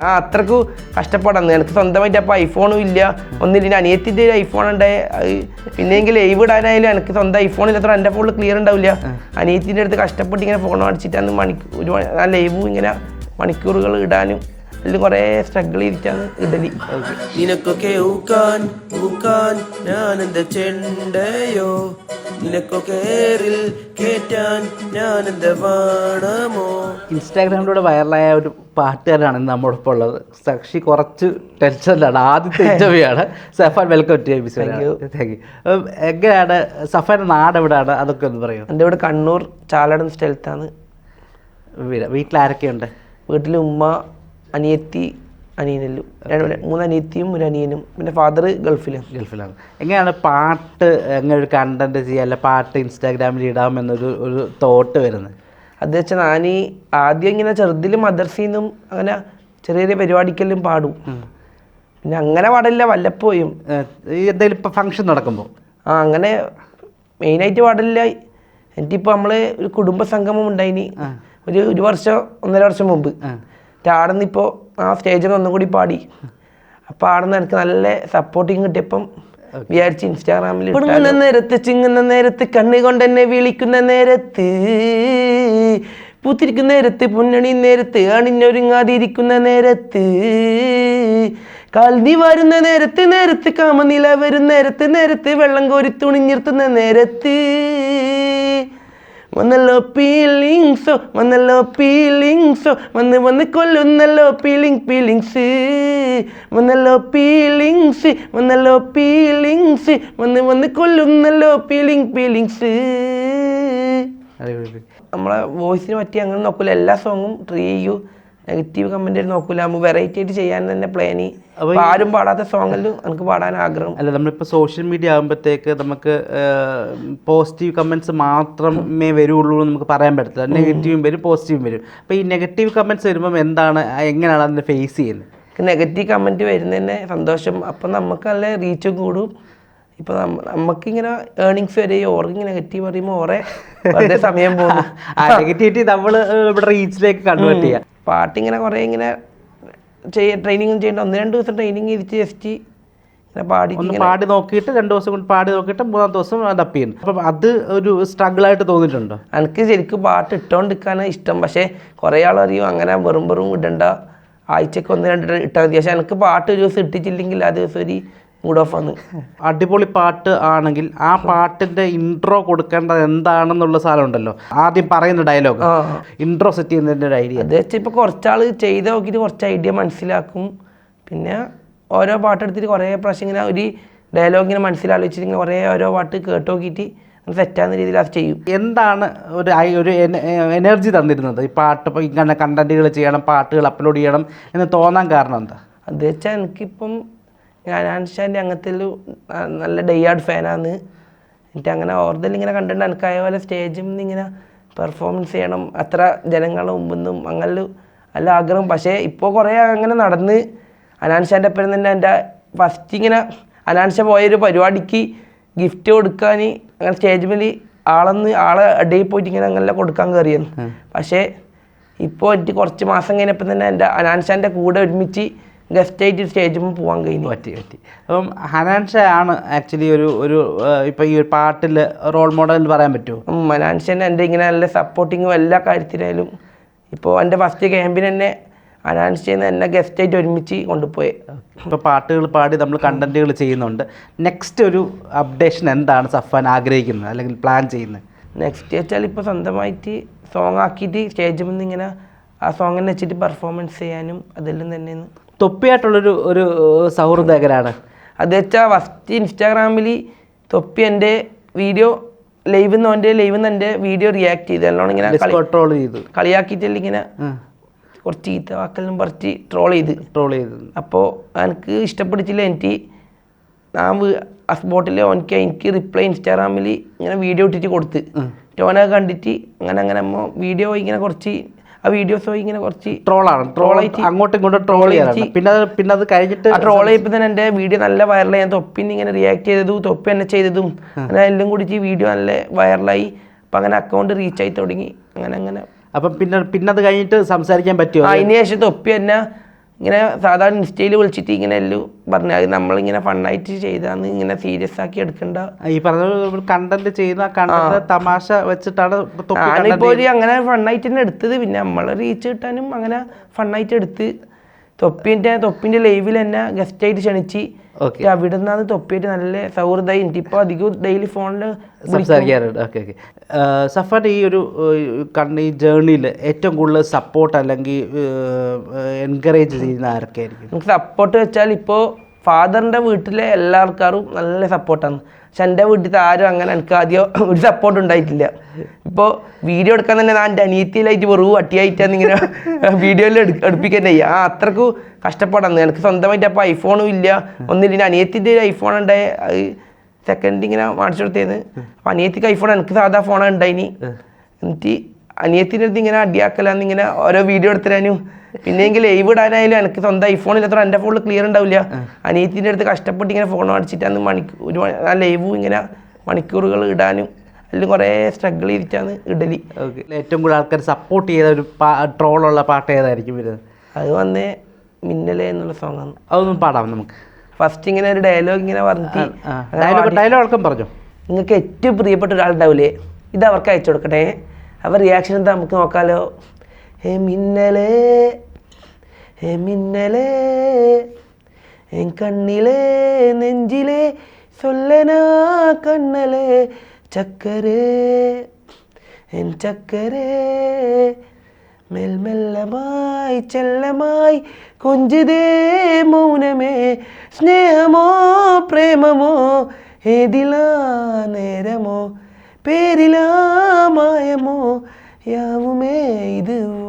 ആ അത്രയ്ക്ക് കഷ്ടപ്പാടാണ്. എനിക്ക് സ്വന്തമായിട്ട് അപ്പോൾ ഐഫോണും ഇല്ല. ഒന്നില്ല അനിയത്തിന്റെ ഒരു ഐഫോൺ ഉണ്ടായ പിന്നെങ്കിൽ ലൈവ് ഇടാനായാലും എനിക്ക് സ്വന്തം ഐഫോൺ ഇല്ലാത്ത എന്റെ ഫോണിൽ ക്ലിയർ ഉണ്ടാവില്ല. അനിയത്തിന്റെ അടുത്ത് കഷ്ടപ്പെട്ട് ഇങ്ങനെ ഫോൺ അടിച്ചിട്ടാണ് മണിക്കൂർ ഒരു ആ ലൈവും ഇങ്ങനെ മണിക്കൂറുകൾ ഇടാനും അതിൽ കുറേ സ്ട്രഗിൾ ചെയ്തിട്ടാണ് ഇടലി. നിനക്കൊക്കെ ഊക്കാൻ ഊക്കാൻ ഞാനെന്താ ചെണ്ടയോ? കേറ്റാൻ ഞാനെന്താ വാണമോ? ഇൻസ്റ്റാഗ്രാമിലൂടെ വൈറലായ ഒരു പാട്ടുകാരാണ് ഇന്ന് നമ്മോടൊപ്പം ഉള്ളത്. സാക്ഷി കുറച്ച് ടെൻഷനിലാണ് ആദ്യത്തെ ഇന്റർവ്യൂ ആണ്. Safan welcome to episode thank you എങ്ങനെയാണ്? സഫാന്റെ നാട് എവിടെയാണ്? അതൊക്കെ ഒന്ന് പറയൂ. എന്റെ ഇവിടെ കണ്ണൂർ ചാലടൻ സ്ഥലത്താണ്. വീട് വീട്ടിൽ ആരൊക്കെയുണ്ട്? വീട്ടിൽ ഉമ്മ അനിയത്തി അനിയനെല്ലും മൂന്ന് അനിയത്തിയും ഒരു അനിയനും പിന്നെ ഫാദർ ഗൾഫിലാണ് ഗൾഫിലാണ്. എങ്ങനെയാണ് പാട്ട് എങ്ങനെ ഒരു കണ്ടന്റ് ചെയ്യുക? അല്ല പാട്ട് ഇൻസ്റ്റാഗ്രാമിൽ ഇടാം എന്നൊരു ഒരു തോട്ട് വരുന്നത്? അത് വെച്ചാൽ ഞാൻ ഈ ആദ്യം ഇങ്ങനെ ചെറുതിൽ മദർസീന്നും അങ്ങനെ ചെറിയ ചെറിയ പരിപാടിക്കെല്ലാം പാടും. പിന്നെ അങ്ങനെ പാടില്ല വല്ലപ്പോയും. എന്തെങ്കിലും ഇപ്പം ഫംഗ്ഷൻ നടക്കുമ്പോൾ ആ അങ്ങനെ മെയിനായിട്ട് പാടില്ല. എനിക്കിപ്പോൾ നമ്മൾ ഒരു കുടുംബ സംഗമം ഉണ്ടായിനി ഒരു ഒരു വർഷം ഒന്നര വർഷം മുമ്പ്. ആടുന്ന് ഇപ്പോൾ ആ സ്റ്റേജിൽ ഒന്നും കൂടി പാടി. അപ്പോൾ ആടുന്ന് എനിക്ക് നല്ല സപ്പോർട്ടിങ് കിട്ടിയപ്പം വിചാരിച്ച് ഇൻസ്റ്റാഗ്രാമിൽ കുടുങ്ങുന്ന നേരത്ത് ചിങ്ങുന്ന നേരത്ത് കണ്ണുകൊണ്ട് എന്നെ വിളിക്കുന്ന നേരത്ത് പൂത്തിരിക്കുന്ന നേരത്ത് പുന്നണി നേരത്ത് അണിഞ്ഞൊരുങ്ങാതിരിക്കുന്ന നേരത്ത് കാൽനി വരുന്ന നേരത്ത് നേരത്ത് കാമനില വരുന്ന നേരത്ത് നേരത്ത് വെള്ളം കോരി തുണിഞ്ഞിർത്തുന്ന നേരത്ത് വന്നല്ലോ ഫീലിങ്സ് വന്നല്ലോ ഫീലിങ്സ് വന്ന് വന്ന് കൊല്ലുന്നല്ലോ ഫീലിങ് ഫീലിങ്സ് വന്നല്ലോ ഫീലിങ്സ് വന്നല്ലോ ഫീലിങ്സ് വന്ന് വന്ന് കൊല്ലുന്നല്ലോ ഫീലിങ് ഫീലിങ്സ് അടിപൊളി നമ്മളെ വോയിസിന് പറ്റി അങ്ങനെ നോക്കൂല. എല്ലാ സോങ്ങും ട്രീ ചെയ്യൂ നെഗറ്റീവ് കമന്റ് നോക്കൂല. നമ്മൾ വെറൈറ്റി ആയിട്ട് ചെയ്യാൻ തന്നെ പ്ലാനി ആരും പാടാത്ത സോങ്ങിലും എനിക്ക് പാടാൻ ആഗ്രഹം. അല്ല നമ്മളിപ്പോൾ സോഷ്യൽ മീഡിയ ആകുമ്പോഴത്തേക്ക് നമുക്ക് പോസിറ്റീവ് കമന്റ്സ് മാത്രമേ വരുള്ളൂ എന്ന് നമുക്ക് പറയാൻ പറ്റത്തില്ല. നെഗറ്റീവും വരും പോസിറ്റീവും വരും. അപ്പോൾ ഈ നെഗറ്റീവ് കമന്റ്സ് വരുമ്പം എന്താണ് എങ്ങനെയാണ് അതിനെ ഫേസ് ചെയ്യുന്നത് നെഗറ്റീവ് കമന്റ് വരുന്നതന്നെ സന്തോഷം. അപ്പം നമുക്ക് നല്ല റീച്ചും കൂടും. ഇപ്പൊ നമുക്കിങ്ങനെ ഏർണിങ്സ് വരെ ഓർക്ക് നെഗറ്റീവ് പറയുമ്പോൾ ഓറെ സമയം പോകും നെഗറ്റിവിറ്റി നമ്മൾ ഇവിടെ റീച്ചിലേക്ക് കൺവേർട്ട് ചെയ്യുക പാട്ടിങ്ങനെ കുറേ ഇങ്ങനെ ചെയ്യ ട്രെയിനിങ്ങും ചെയ്യേണ്ട. ഒന്ന് രണ്ട് ദിവസം ട്രെയിനിങ് ഇരിച്ച് ജസ്റ്റ് ഇങ്ങനെ പാടി ഒന്ന് പാടി നോക്കിയിട്ട് രണ്ട് ദിവസം കൊണ്ട് പാടി നോക്കിയിട്ട് മൂന്നാം ദിവസം ഡപ്പ് ചെയ്യുന്നു. അപ്പം അത് ഒരു സ്ട്രഗിൾ ആയിട്ട് തോന്നിയിട്ടുണ്ടോ? എനിക്ക് ശരിക്കും പാട്ട് ഇട്ടോണ്ടിരിക്കാനാണ് ഇഷ്ടം. പക്ഷേ കുറേ ആൾ അറിയും അങ്ങനെ വെറും വെറും ഇടണ്ട. ആഴ്ചക്ക് ഒന്ന് രണ്ട് ഇട്ടാൽ മതി. പക്ഷേ എനിക്ക് പാട്ട് ഒരു ദിവസം ഇട്ടിട്ടില്ലെങ്കിൽ ആ ദിവസം ഒരു മൂഡ് ഓഫ് ആണ്. അടിപൊളി പാട്ട് ആണെങ്കിൽ ആ പാട്ടിന്റെ ഇൻട്രോ കൊടുക്കേണ്ടത് എന്താണെന്നുള്ള സാധനം ഉണ്ടല്ലോ ആദ്യം പറയുന്ന ഡയലോഗ് ഇൻട്രോ സെറ്റ് ചെയ്യുന്നതിന്റെ ഒരു ഐഡിയ അത് വെച്ചാൽ ഇപ്പൊ കുറച്ചാൾ ചെയ്ത് നോക്കിയിട്ട് കുറച്ച് ഐഡിയ മനസ്സിലാക്കും. പിന്നെ ഓരോ പാട്ട് എടുത്തിട്ട് കുറേ പ്രാവശ്യം ഇങ്ങനെ ഒരു ഡയലോഗ് ഇങ്ങനെ മനസ്സിലാലോചിച്ചിട്ട് ഇങ്ങനെ കുറേ ഓരോ പാട്ട് കേട്ട് നോക്കിയിട്ട് സെറ്റാകുന്ന രീതിയിൽ അത് ചെയ്യും. എന്താണ് ഒരു ഒരു എനർജി തന്നിരുന്നത്? ഈ പാട്ട് ഇപ്പോൾ ഇങ്ങനെ കണ്ടന്റുകൾ ചെയ്യണം പാട്ടുകൾ അപ്ലോഡ് ചെയ്യണം എന്ന് തോന്നാൻ കാരണം എന്താ? അത് വെച്ചാൽ എനിക്കിപ്പം ഞാൻ ആൻഷാന്റെ അങ്ങനത്തെ നല്ല ഡൈയാർഡ് ഫാനാണ് എന്നിട്ട് അങ്ങനെ ഓർഡറിൽ ഇങ്ങനെ കണ്ടിട്ട് എനിക്കായ പോലെ സ്റ്റേജിൽ നിന്ന് ഇങ്ങനെ പെർഫോമൻസ് ചെയ്യണം. അത്ര ജനങ്ങളുടെ മുമ്പിൽ നിന്നും അങ്ങനെ നല്ല ആഗ്രഹം. പക്ഷേ ഇപ്പോൾ കുറേ അങ്ങനെ നടന്ന് അനാൻഷാന്റെ ഒപ്പം തന്നെ എന്റെ ഫസ്റ്റ് ഇങ്ങനെ അനാൻഷ പോയൊരു പരിപാടിക്ക് ഗിഫ്റ്റ് കൊടുക്കാൻ അങ്ങനെ സ്റ്റേജ് മേൽ ആളെന്ന് ആളെ അടിയിൽ പോയിട്ട് ഇങ്ങനെ അങ്ങനെ കൊടുക്കാൻ കയറിയെന്ന്. പക്ഷേ ഇപ്പോൾ എനിക്ക് കുറച്ച് മാസം കഴിഞ്ഞപ്പം തന്നെ എന്റെ അനാൻഷാന്റെ കൂടെ ഒരുമിച്ച് ഗസ്റ്റ് ആയിട്ട് സ്റ്റേജിൽ പോകാൻ കഴിഞ്ഞു. പറ്റി പറ്റി. അപ്പം ഹനാൻഷ ആണ് ആക്ച്വലി ഒരു ഒരു ഇപ്പം ഈ ഒരു പാട്ടിൽ റോൾ മോഡൽ എന്ന് പറയാൻ പറ്റുമോ? അനാൻഷൻ എന്റെ ഇങ്ങനെ നല്ല സപ്പോർട്ടിങ്ങും എല്ലാ കാര്യത്തിനായാലും ഇപ്പോൾ എന്റെ ഫസ്റ്റ് ക്യാമ്പിന് തന്നെ അനാൻഷൻ എന്നെ ഗസ്റ്റ് ആയിട്ട് ഒരുമിച്ച് കൊണ്ടുപോയി. ഇപ്പോൾ പാട്ടുകൾ പാടി നമ്മൾ കണ്ടന്റുകൾ ചെയ്യുന്നുണ്ട്. നെക്സ്റ്റ് ഒരു അപ്ഡേഷൻ എന്താണ് സഫാൻ ആഗ്രഹിക്കുന്നത് അല്ലെങ്കിൽ പ്ലാൻ ചെയ്യുന്നത്? നെക്സ്റ്റ് വെച്ചാൽ ഇപ്പോൾ സ്വന്തമായിട്ട് സോങ് ആക്കിയിട്ട് സ്റ്റേജിൽ നിന്ന് ഇങ്ങനെ ആ സോങ്ങിനെ വെച്ചിട്ട് പെർഫോമൻസ് ചെയ്യാനും അതെല്ലാം തന്നെയാണ്. തൊപ്പിയായിട്ടുള്ളൊരു ഒരു സൗഹൃദകരാണ് അത് വെച്ചാൽ ഫസ്റ്റ് ഇൻസ്റ്റാഗ്രാമിൽ തൊപ്പി എന്റെ വീഡിയോ ലൈവ് നിന്ന് എന്റെ ലൈവ് നിന്ന് എന്റെ വീഡിയോ റിയാക്ട് ചെയ്ത്. നല്ലോണം ഇങ്ങനെ ട്രോൾ ചെയ്ത്. കളിയാക്കിയിട്ടല്ല ഇങ്ങനെ കുറച്ച് ചീത്ത വാക്കെല്ലാം പറിച്ച് ട്രോൾ ചെയ്ത്. ട്രോൾ ചെയ്ത്. അപ്പോൾ എനിക്ക് ഇഷ്ടപ്പെടിച്ചില്ല എനിക്ക്. ഞാൻ സ്പോട്ടിൽ ഓനിക്ക് എനിക്ക് റിപ്ലൈ ഇൻസ്റ്റാഗ്രാമിൽ ഇങ്ങനെ വീഡിയോ ഇട്ടിട്ട് കൊടുത്ത്. ഓനത് കണ്ടിട്ട് അങ്ങനെ അങ്ങനെ വീഡിയോ ഇങ്ങനെ കുറച്ച് ആ വീഡിയോസ് ഇങ്ങനെ കുറച്ച് ട്രോളാണ്. ട്രോൾ ആയിട്ട് അങ്ങോട്ടും ഇങ്ങോട്ടും ട്രോൾ ചെയ്യാറാണ് പിന്നെ അത് പിന്നെ അത് കഴിഞ്ഞിട്ട് ആ ട്രോൾ ചെയ്യപ്പോൾ തന്നെ എന്റെ വീഡിയോ നല്ല വൈറലായി ഞാൻ തൊപ്പിന്ന് ഇങ്ങനെ റിയാക്ട് ചെയ്തതും തൊപ്പി എന്നെ ചെയ്തതും അങ്ങനെ എല്ലാം കൂടി ഈ വീഡിയോ നല്ല വൈറലായി അപ്പം അങ്ങനെ അക്കൗണ്ട് റീച്ച് ആയി തുടങ്ങി. അങ്ങനെ അങ്ങനെ. അപ്പം പിന്നെ പിന്നെ അത് കഴിഞ്ഞിട്ട് സംസാരിക്കാൻ പറ്റുമോ? അതിന് ശേഷം തൊപ്പി തന്നെ ഇങ്ങനെ സാധാരണ ഇൻസ്റ്റയിൽ വിളിച്ചിട്ട് ഇങ്ങനെ എല്ലാം പറഞ്ഞു അത് നമ്മളിങ്ങനെ ഫണ്ണായിട്ട് ചെയ്താന്ന് ഇങ്ങനെ സീരിയസ് ആക്കി എടുക്കണ്ട. ഈ പറഞ്ഞ കണ്ടന്റ് ചെയ്യുന്ന കണ്ടന്റ് തമാശ വെച്ചിട്ടാണ് ഒരു അങ്ങനെ ഫണ്ണായിട്ട് തന്നെ എടുത്തത്. പിന്നെ നമ്മളെ റീച്ച് കിട്ടാനും അങ്ങനെ ഫണ്ണായിട്ട് എടുത്ത് തൊപ്പിന്റെ തൊപ്പിന്റെ ലൈവിൽ തന്നെ ഗസ്റ്റായിട്ട് ക്ഷണിച്ച്. അവിടെ നിന്നാണ് തൊപ്പിയായിട്ട് നല്ല സൗഹൃദമായി. ഇപ്പോൾ അധികം ഡെയിലി ഫോണിൽ സംസാരിക്കാറുണ്ട്. ഓക്കെ ഓക്കെ സഫാൻ ഈ ഒരു കണ്ണി ജേണിയിൽ ജേർണിയിൽ ഏറ്റവും കൂടുതൽ സപ്പോർട്ട് അല്ലെങ്കിൽ എൻകറേജ് ചെയ്യുന്ന ആരൊക്കെയായിരിക്കും? നമുക്ക് സപ്പോർട്ട് വെച്ചാൽ ഇപ്പോൾ ഫാദറിന്റെ വീട്ടിലെ എല്ലാ ആൾക്കാരും നല്ല സപ്പോർട്ടാണ്. പക്ഷെ എന്റെ വീട്ടിലത്തെ ആരും അങ്ങനെ എനിക്ക് ആദ്യം ഒരു സപ്പോർട്ട് ഉണ്ടായിട്ടില്ല. ഇപ്പോൾ വീഡിയോ എടുക്കാൻ തന്നെ ഞാൻ എന്റെ അനിയത്തിയിലായിട്ട് വെറും അട്ടിയായിട്ടാണ് ഇങ്ങനെ വീഡിയോയിൽ എടു എടുപ്പിക്കുന്നത് ആ അത്രയ്ക്ക് കഷ്ടപ്പാടാണ്. എനിക്ക് സ്വന്തമായിട്ട് അപ്പോൾ ഐഫോണും ഇല്ല. ഒന്നില്ല അനിയത്തിന്റെ ഒരു ഐഫോൺ ഉണ്ടായ സെക്കൻഡ് ഇങ്ങനെ വാങ്ങിച്ചു കൊടുത്തേന്ന് അപ്പോൾ അനിയത്തിക്ക് ഐഫോൺ എനിക്ക് സാധാ ഫോണാണ് ഉണ്ടായിനി. എന്നിട്ട് അനിയത്തിന്റെ അടുത്ത് ഇങ്ങനെ അടിയാക്കലാന്ന് ഇങ്ങനെ ഓരോ വീഡിയോ എടുത്തരാനും. പിന്നെയെങ്കിൽ ലൈവ് ഇടാനായാലും എനിക്ക് സ്വന്തം ഐഫോണിൽ എത്ര എന്റെ ഫോണിൽ ക്ലിയർ ഉണ്ടാവില്ല. അനിയത്തിന്റെ അടുത്ത് കഷ്ടപ്പെട്ട് ഇങ്ങനെ ഫോൺ അടിച്ചിട്ടാന്ന് മണിക്കൂർ ഒരു ആ ലൈവും ഇങ്ങനെ മണിക്കൂറുകൾ ഇടാനും അല്ലെങ്കിൽ കുറേ സ്ട്രഗിൾ ചെയ്തിട്ടാണ് ഇഡലി ഓക്കെ ഏറ്റവും കൂടുതൽ ആൾക്കാർ സപ്പോർട്ട് ചെയ്ത ഒരു ട്രോളുള്ള പാട്ട് ഏതായിരിക്കും വരുന്നത്? അത് വന്നേ മിന്നലെ എന്നുള്ള സോങ് ആണ്. അതൊന്നും പാടാം നമുക്ക്. ഫസ്റ്റ് ഇങ്ങനെ ഒരു ഡയലോഗ് ഇങ്ങനെ പറഞ്ഞിട്ട് ഡയലോഗ് ഡയലോഗ് അടക്കം പറഞ്ഞു? നിങ്ങൾക്ക് ഏറ്റവും പ്രിയപ്പെട്ട ഒരാളുണ്ടാവില്ലേ ഇത് അവർക്ക് അയച്ചു കൊടുക്കട്ടെ. അവർ റിയാക്ഷൻ എന്താ? നമുക്ക് നോക്കാലോ. ഹേ മിന്നലേ. ഹേ മിന്നലേ. എൻ കണ്ണിലേ നെഞ്ചിലേ. സൊല്ലനാ കണ്ണലേ. ചക്കരേ. എൻ ചക്കരേ. മെൽമെല്ലമായി ചെല്ലമായി. കൊഞ്ചിതേ മൗനമേ. സ്നേഹമോ പ്രേമമോ ഏതിലാ നേരമോ? പേരിലാ മായമോ? യാവുമേ ഇത്